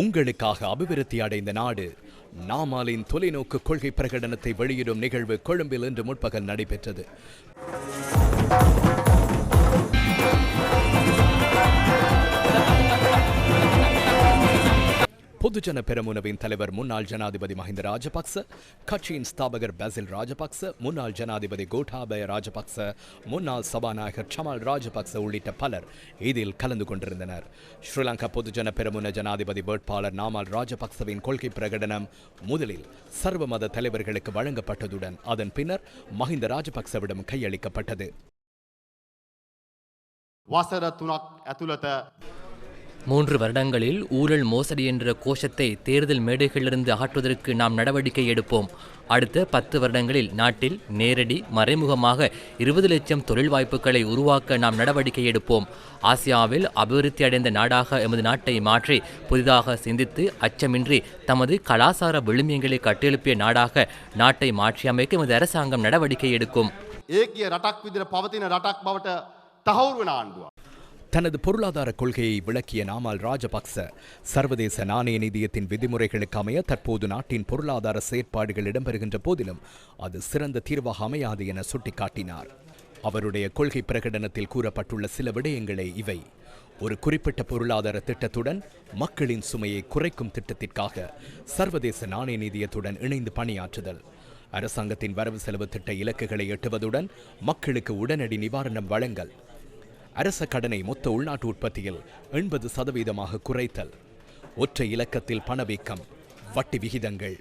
உங்களுக்காக அபிவிருத்தி அடைந்த நாடு நாமாலின் தொலைநோக்கு கொள்கை பிரகடனத்தை வெளியிடும் நிகழ்வு கொழும்பில் இன்று முற்பகல் நடைபெற்றது. பொதுஜன பெரமுனவின் தலைவர் முன்னாள் ஜனாதிபதி மஹிந்த ராஜபக்ச கட்சியின் ஸ்தாபகர் பாசில் ராஜபக்ச முன்னாள் ஜனாதிபதி கோட்டாபய ராஜபக்ச முன்னாள் சபாநாயகர் சமால் ராஜபக்ச உள்ளிட்ட பலர் இதில் கலந்து கொண்டிருந்தனர் ஸ்ரீலங்கா பொதுஜன பெரமுன ஜனாதிபதி வேட்பாளர் நாமல் ராஜபக்சவின் கொள்கை பிரகடனம் முதலில் சர்வமத தலைவர்களுக்கு வழங்கப்பட்டதுடன் அதன் பின்னர் மஹிந்த ராஜபக்சவிடம் கையளிக்கப்பட்டது වසර තුනක් ඇතුළත மூன்று வருடங்களில் ஊழல் மோசடி என்ற கோஷத்தை தேர்தல் மேடைகளிலிருந்து அகற்றுவதற்கு நாம் நடவடிக்கை எடுப்போம். அடுத்த பத்து வருடங்களில் நாட்டில் நேரடி மறைமுகமாக இருபது லட்சம் தொழில் வாய்ப்புகளை உருவாக்க நாம் நடவடிக்கை எடுப்போம். ஆசியாவில் அபிவிருத்தி அடைந்த நாடாக எமது நாட்டை மாற்றி புதிதாக சிந்தித்து அச்சமின்றி தமது கலாசார விழுமியங்களை கட்டெழுப்பிய நாடாக நாட்டை மாற்றி அமைக்க எமது அரசாங்கம் நடவடிக்கை எடுக்கும். ஏக்கிய ரட்டாக் விதிர பவத்தின ரட்டாக் பவட்ட தகவல் தனது பொருளாதார கொள்கையை விளக்கிய நாமால் ராஜபக்ச சர்வதேச நாணய நிதியத்தின் விதிமுறைகளுக்கு அமைய தற்போது நாட்டின் பொருளாதார செயற்பாடுகள் இடம்பெறுகின்ற போதிலும் அது சிறந்த தீர்வாக அமையாது என சுட்டிக்காட்டினார். அவருடைய கொள்கை பிரகடனத்தில் கூறப்பட்டுள்ள சில விடயங்களே இவை. ஒரு குறிப்பிட்ட பொருளாதார திட்டத்துடன் மக்களின் சுமையை குறைக்கும் திட்டத்திற்காக சர்வதேச நாணய நிதியத்துடன் இணைந்து பணியாற்றுதல். அரசாங்கத்தின் வரவு செலவு திட்ட இலக்குகளை எட்டுவதுடன் மக்களுக்கு உடனடி நிவாரணம் வழங்கல். அரச கடனை மொத்த உள்நாட்டு உற்பத்தியில் எண்பது சதவீதமாக குறைத்தல். ஒற்றை இலக்கத்தில் பணவீக்கம் வட்டி விகிதங்கள்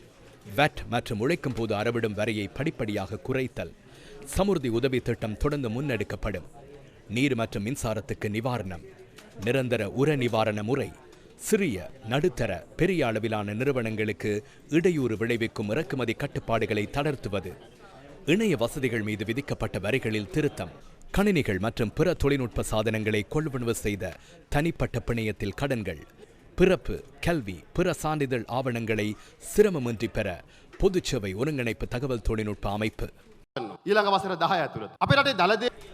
வட் மற்றும் உழைக்கும் போது அறவிடும் வரையை படிப்படியாக குறைத்தல். சமுர்தி உதவி திட்டம் தொடர்ந்து முன்னெடுக்கப்படும். நீர் மற்றும் மின்சாரத்துக்கு நிவாரணம். நிரந்தர உர நிவாரண முறை. சிறிய நடுத்தர பெரிய அளவிலான நிறுவனங்களுக்கு இடையூறு விளைவிக்கும் இறக்குமதி கட்டுப்பாடுகளை தளர்த்துவது. இணைய வசதிகள் மீது விதிக்கப்பட்ட வரிகளில் திருத்தம். கணினிகள் மற்றும் பிற தொழில்நுட்ப சாதனங்களை கொள்வனவு செய்த தனிப்பட்ட பிணையத்தில் கடன்கள் பிறப்பு கல்வி பிற சான்றிதழ் ஆவணங்களை சிரமமின்றி பெற பொதுச்சபை ஒருங்கிணைப்பு தகவல் தொழில்நுட்ப அமைப்பு.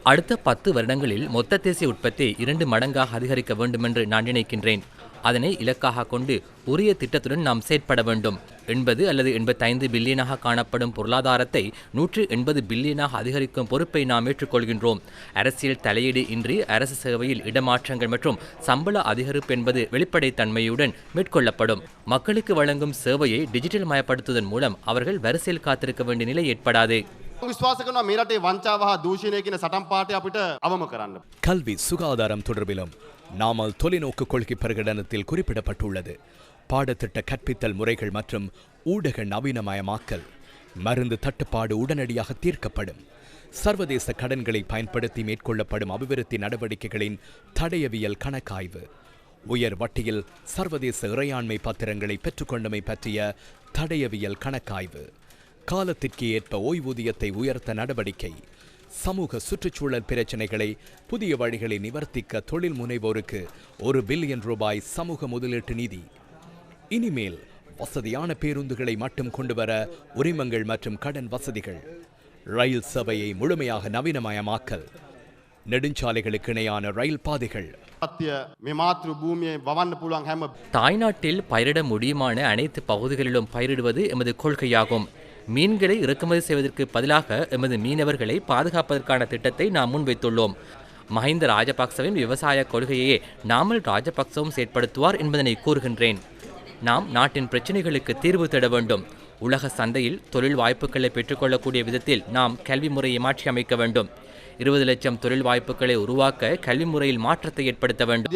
அடுத்த பத்து வருடங்களில் மொத்த தேசிய உற்பத்தி இரண்டு மடங்காக அதிகரிக்க வேண்டும் என்று நான் நினைக்கின்றேன். அதனை இலக்காக கொண்டு உரிய திட்டத்துடன் நாம் செயற்பட வேண்டும் எண்பது அல்லது எண்பத்தைந்து பில்லியனாக காணப்படும் பொருளாதாரத்தை நூற்று எண்பது பில்லியனாக அதிகரிக்கும் பொறுப்பை நாம் ஏற்றுக்கொள்கின்றோம் அரசியல் தலையீடு இன்றி அரசு சேவையில் இடமாற்றங்கள் மற்றும் சம்பள அதிகரிப்பு என்பது வெளிப்படைத்தன்மையுடன் மேற்கொள்ளப்படும் மக்களுக்கு வழங்கும் சேவையை டிஜிட்டல் மயப்படுத்துவதன் மூலம் அவர்கள் வரிசையில் காத்திருக்க வேண்டிய நிலை ஏற்படாது විශ්වාස කරනවා මේ රටේ වංචාව හා දූෂණය කියන සටන් පාටය අපිට අවම කරන්න. கல்வி சுகாதாரம் தொடர்பிலும் நாமல் தொலைநோக்கு கொள்கை பிரகடனத்தில் குறிப்பிடப்பட்டுள்ளது. பாடத்திட்ட கற்பித்தல் முறைகள் மற்றும் ஊடக நவீனமயமாக்கல் மருந்து தட்டுப்பாடு உடனடியாக தீர்க்கப்படும். சர்வதேச கடன்களை பயன்படுத்தி மேற்கொள்ளப்படும் அபிவிருத்தி நடவடிக்கைகளின் தடயவியல் கணக்காய்வு. உயர் வட்டியில் சர்வதேச இறையாண்மை பத்திரங்களை பெற்றுக்கொண்டமை பற்றிய தடயவியல் கணக்காய்வு. காலத்திற்கு ஏற்ப ஓய்வூதியத்தை உயர்த்த நடவடிக்கை. சமூக சுற்றுச்சூழல் பிரச்சினைகளை புதிய வழிகளை நிவர்த்திக்க தொழில் முனைவோருக்கு ஒரு பில்லியன் ரூபாய் சமூக முதலீட்டு நிதி. இனிமேல் வசதியான பேருந்துகளை மட்டும் கொண்டு வர உரிமங்கள் மற்றும் கடன் வசதிகள். ரயில் சபையை முழுமையாக நவீனமயமாக்கல். நெடுஞ்சாலைகளுக்கு இணையான ரயில் பாதைகள். தாய்நாட்டில் பயிரிட முடியுமான அனைத்து பகுதிகளிலும் பயிரிடுவது எமது கொள்கையாகும். மீன்களை இறக்குமதி செய்வதற்கு பதிலாக எமது மீனவர்களை பாதுகாப்பதற்கான திட்டத்தை நாம் முன்வைத்துள்ளோம். மஹிந்த ராஜபக்சவின் விவசாய கொள்கையையே நாமல் ராஜபக்சவும் செயற்படுத்துவார் என்பதனை கூறுகின்றேன். நாம் நாட்டின் பிரச்சனைகளுக்கு தீர்வு தேட வேண்டும். உலக சந்தையில் தொழில் வாய்ப்புகளை பெற்றுக்கொள்ளக்கூடிய விதத்தில் நாம் கல்வி முறையை மாற்றி அமைக்க வேண்டும். இருபது லட்சம் தொழில் வாய்ப்புகளை உருவாக்க கல்வி முறையில் மாற்றத்தை ஏற்படுத்த வேண்டும்.